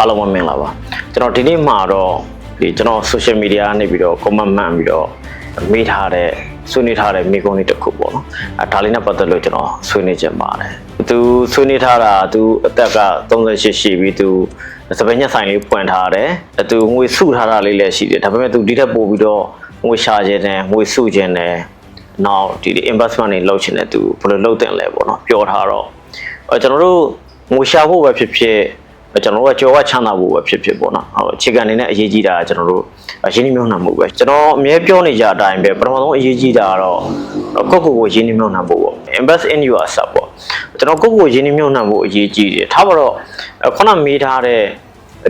အားလုံးပဲမင်္ဂလာပါကျွန်တော်ဒီနေ့မှာတော့ဒီကျွန်တော် social media ကနေပြီးတော့ comment မှန်ပြီးတော့မေးထားတဲ့ဆွေးနွေးထားတဲ့မိကုန်းလေးတစ်ခုပေါ့နော်အဲဒါလေးနဲ့ပတ်သက်လို့ကျွန်တော်ဆွေးနွေးချင်ပါတယ်သူဆွေးနွေးထားတာသူအသက်က38ရှိပြီသူစပယ်ညက်ဆိုင်လေးပွင့်ထားတယ်အဲသူငွေစုထားတာလေးလည်းရှိတယ်ဒါပေမဲ့သူဒီထက်ပိုပြီးတော့ငွေရှာခြင်းနဲ့ငွေစုခြင်းနဲ့နောက်ဒီဒီ investment တွေလုပ်ချင်တဲ့သူဘယ်လိုလုပ်တင်လဲပေါ့နော်ပြောထားတော့အဲကျွန်တော်တို့ငွေရှာဖို့ပဲဖြစ်ဖြစ် ကျွန်တော်တို့ကကြော်ကချမ်းသာဖို့ပဲဖြစ်ဖြစ်ပေါ့နော်ဟိုအခြေခံအနေနဲ့အရေးကြီးတာကကျွန်တော်တို့ရင်းနှီးမြှုပ်နှံမှုပဲကျွန်တော်အမြဲပြောနေကြအတိုင်းပဲပထမဆုံးအရေးကြီးတာကတော့ကိုယ့်ကိုယ်ကိုရင်းနှီးမြှုပ်နှံဖို့ပေါ့ invest in yourself ပေါ့ကျွန်တော်ကိုယ့်ကိုယ်ကိုရင်းနှီးမြှုပ်နှံဖို့အရေးကြီးတယ်ထားပါတော့ခုနမေးထားတဲ့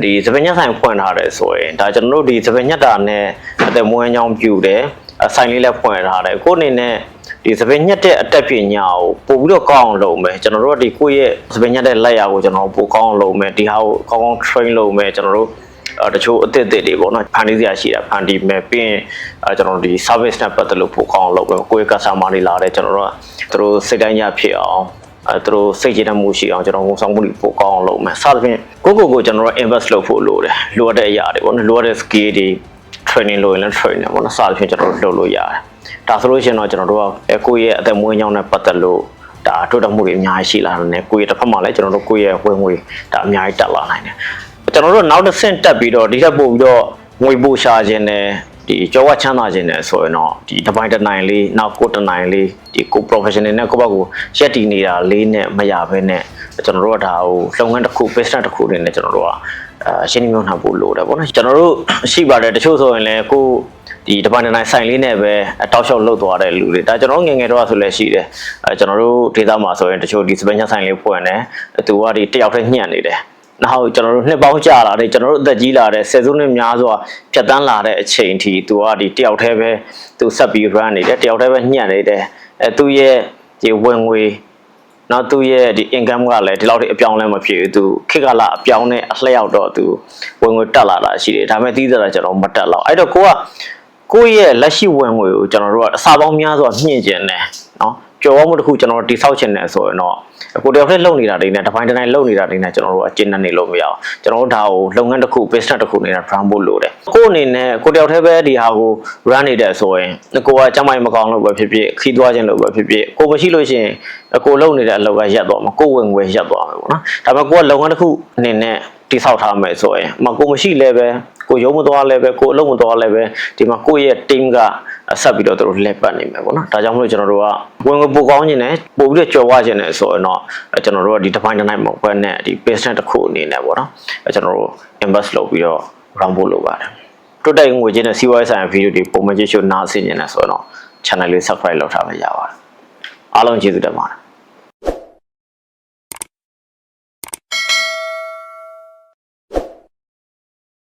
ဒီသပင်ညက်ဆိုင်ဖွင့်ထားတယ်ဆိုရင်ဒါကျွန်တော်တို့ဒီသပင်ညက်တာနဲ့အသက်မွေးချောင်းပြူတယ်အဆိုင်လေးလည်းဖွင့်ထားတယ်ကိုယ့်အနေနဲ့ ဒီစပင်ညက်တဲ့အတက်ပညာကိုပို့ပြီးတော့ကောင်းအောင်လုပ်မယ်ကျွန်တော်တို့ကဒီကိုယ့်ရဲ့စပင်ညက်တဲ့လက်ရာကိုကျွန်တော်ပို့ကောင်းအောင်လုပ်မယ်ဒီဟာကိုကောင်းကောင်း train လုပ်မယ်ကျွန်တော်တို့အဲတချို့အသစ်အသစ်တွေပေါ့နော်ဖန်တီးစရာရှိတာဖန်တီးမယ်ပြီးရင်အဲကျွန်တော်တို့ဒီ service နဲ့ပတ်သက်လို့ပို့ကောင်းအောင်လုပ်မယ်ကိုယ့်ရဲ့ customer တွေလာတယ်ကျွန်တော်တို့ကသူတို့စိတ်တိုင်းညဖြစ်အောင်အဲသူတို့စိတ်ကြည်တတ်မှုရှိအောင်ကျွန်တော်ဝန်ဆောင်မှုတွေပို့ကောင်းအောင်လုပ်မယ်စသဖြင့်ကိုယ့်ကိုယ်ကိုကျွန်တော်တို့ invest လုပ်ဖို့လိုတယ်လိုအပ်တဲ့အရာတွေပေါ့နော်လိုအပ်တဲ့ skill တွေ training လုပ်ရင်လည်း training ပေါ့နော်စသဖြင့်ကျွန်တော်တို့လုပ်လို့ရတယ်ဒါဆိုလို့ရှိရင်တော့ကျွန်တော်တို့ကအဲကိုယ့်ရဲ့အသက်မွေးကြောင်းနဲ့ပတ်သက်လို့ဒါတိုးတက်မှုတွေအများကြီးရှိလာတယ်ကိုယ့်ရဲ့တစ်ဖက်မှာလည်းကျွန်တော်တို့ကိုယ့်ရဲ့ဝင်ငွေဒါအများကြီးတက်လာနိုင်တယ်ကျွန်တော်တို့နောက်တစ်ဆင့်တက်ပြီးတော့ဒီထက်ပိုပြီးတော့ငွေပို့ရှာခြင်းနဲ့ ဒီကြောဝချမ်းသာခြင်းနဲ့ဆိုရင်တော့ဒီတစ်ပိုင်းတစ်နိုင်လေးနောက်ကိုယ်တစ်နိုင်လေးဒီကို professional နဲ့ကိုယ့်ဘက်ကိုရက်တည်နေတာလေးနဲ့မရဘဲနဲ့ကျွန်တော်တို့ကဒါဟိုလုပ်ငန်းတစ်ခု business တစ်ခုတွေနဲ့ကျွန်တော်တို့ကအာရှင်းနေမြုံနှံဖို့လိုတယ်ပေါ့နော်ကျွန်တော်တို့ရှိပါတယ်တချို့ဆိုရင်လည်းကိုဒီတပိုင်းတစ်နိုင်ဆိုင်လေးနဲ့ပဲတောက်လျှောက်လှုပ်သွားတဲ့လူတွေဒါကျွန်တော်ငယ်ငယ်တော့ဆိုလည်းရှိတယ်အဲကျွန်တော်တို့ဒေသမှာဆိုရင်တချို့ဒီစပင်ချဆိုင်လေးဖွင့်တယ်သူကဒီတယောက်တည်းညှက်နေတယ် နောက်ကျွန်တော်တို့နှစ်ပေါင်းကြာလာတဲ့ကျွန်တော်တို့အသက်ကြီးလာတဲ့ဆယ်စုနှစ်များစွာဖြတ်တန်းလာတဲ့အချိန်ထိသူကဒီတယောက်တည်းပဲသူဆက်ပြီး run နေတယ်တယောက်တည်းပဲညှက်နေတယ်အဲသူရဲ့ဒီဝင်ငွေနောက်သူရဲ့ဒီ income ကလည်းဒီလောက်ထိအပြောင်းလဲမဖြစ်ဘူးသူခေတ်ကလာအပြောင်းနဲ့အလျှောက်တော့သူဝင်ငွေတက်လာတာရှိတယ်ဒါပေမဲ့တီးစားတာကျွန်တော်မတက်တော့အဲ့တော့ကိုကကိုယ့်ရဲ့လက်ရှိဝင်ငွေကိုကျွန်တော်တို့ကအစာပေါင်းများစွာမြင့်ကျင်တယ်နော် ကြော်ဝမှုတစ်ခုကျွန်တော်တိဆောက်ချင်တယ်ဆိုရင်တော့ကိုတယောက်တည်းလုပ်နေတာတွေနဲ့တစ်ပိုင်းတစ်တိုင်းလုပ်နေတာတွေနဲ့ကျွန်တော်တို့အကျဉ်းနဲ့နေလို့မရအောင်ကျွန်တော်တို့ဒါကိုလုပ်ငန်းတစ်ခု business တစ်ခုအနေနဲ့ run ဖို့လိုတယ်ကိုယ့်အနေနဲ့ကိုတယောက်တည်းပဲဒီဟာကို run နေတယ်ဆိုရင်ကိုကကျမ်းမိုင်မကောင်းလို့ပဲဖြစ်ဖြစ်ခီးသွားခြင်းလို့ပဲဖြစ်ဖြစ်ကိုမရှိလို့ရှိရင်ကိုလုပ်နေတဲ့အလုပ်ကရပ်သွားမှာကိုဝင်ငွေရပ်သွားမှာပေါ့နော်ဒါပေမဲ့ကိုကလုပ်ငန်းတစ်ခုအနေနဲ့တိဆောက်ထားမယ်ဆိုရင်မကိုမရှိလည်းပဲ ကိုရုံးမသွားလည်းပဲကိုအလုပ်မသွားလည်းပဲဒီမှာကိုရဲ့ team ကဆက်ပြီးတော့သူတို့လက်ပတ်နေမယ်ပေါ့နော်ဒါကြောင့်မလို့ကျွန်တော်တို့ကဝင်ငွေပိုကောင်းခြင်းနဲ့ပို့ပြီးတော့ကြော်ဝခြင်းနဲ့ဆိုရင်တော့ကျွန်တော်တို့ကဒီ define တစ်နိုင်မဟုတ်ဘဲနဲ့ဒီ business တစ်ခုအနေနဲ့ပေါ့နော်ကျွန်တော်တို့ invest လုပ်ပြီးတော့ run ဖို့လုပ်ပါတယ်တွတ်တိုက်ငွေချင်းနဲ့စီးပွားရေးဆိုင်ရာဗီဒီယိုတွေပုံမှန်ကြည့်ရှုနားဆင်နေတယ်ဆိုတော့ channel လေး subscribe လုပ်ထားပဲရပါတယ်အားလုံးကျေးဇူးတင်ပါတယ်